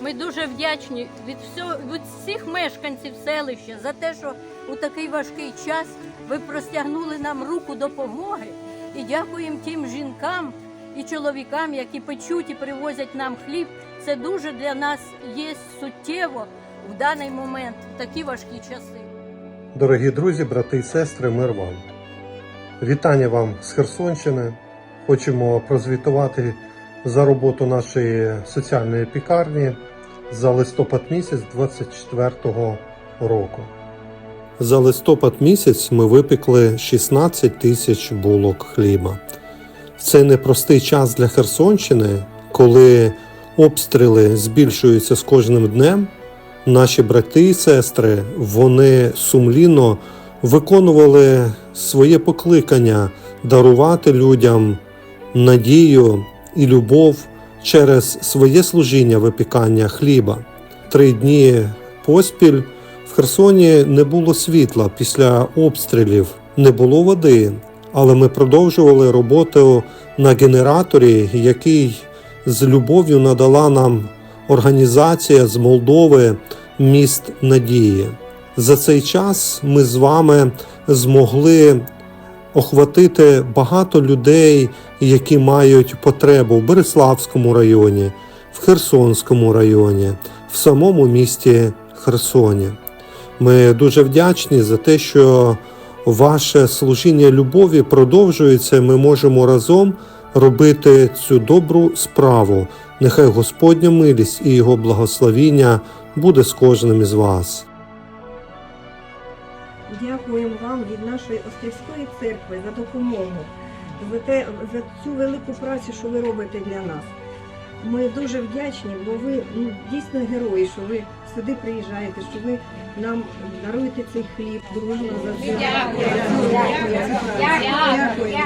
Ми дуже вдячні від всього від всіх мешканців селища за те, що у такий важкий час ви простягнули нам руку допомоги. І дякуємо тим жінкам і чоловікам, які печуть і привозять нам хліб. Це дуже для нас є суттєво в даний момент в такі важкі часи. Дорогі друзі, брати і сестри, мир вам. Вітання вам з Херсонщини. Хочемо прозвітувати за роботу нашої соціальної пікарні за листопад місяць 24-го року. За листопад місяць ми випекли 16 тисяч булок хліба. В цей непростий час для Херсонщини, коли обстріли збільшуються з кожним днем, наші брати і сестри вони сумлінно виконували своє покликання дарувати людям надію і любов через своє служіння випікання хліба. Три дні поспіль в Херсоні не було світла після обстрілів, не було води, але ми продовжували роботу на генераторі, який з любов'ю надала нам організація з Молдови Міст Надії. За цей час ми з вами змогли охватити багато людей, які мають потребу в Береславському районі, в Херсонському районі, в самому місті Херсоні. Ми дуже вдячні за те, що ваше служіння любові продовжується. Ми можемо разом робити цю добру справу. Нехай Господня милість і Його благословіння буде з кожним із вас. Дякуємо вам від нашої Острівської церкви за допомогу, за, те, за цю велику працю, що ви робите для нас. Ми дуже вдячні, бо ви ну, дійсно герої, що ви сюди приїжджаєте, що ви нам даруєте цей хліб дружно за вам. Дякуємо.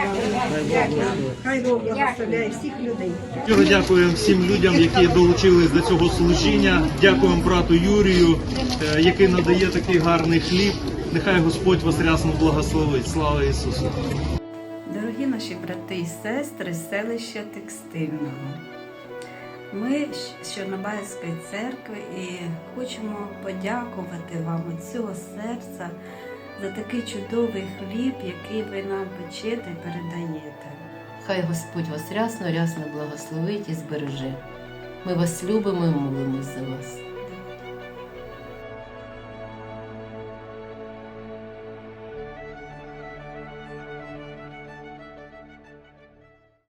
Хай Бог благословляє всіх людей. Щиро дякуємо всім людям, які долучились до цього служіння. Дякуємо брату Юрію, е, який надає такий гарний хліб. Нехай Господь вас рясно благословить. Слава Ісусу! Дорогі наші брати і сестри з селища Текстильного. Ми з Чорнобаївської церкви і хочемо подякувати вам від цього серця за такий чудовий хліб, який ви нам печете і передаєте. Хай Господь вас рясно, рясно благословить і збереже. Ми вас любимо і молимось за вас.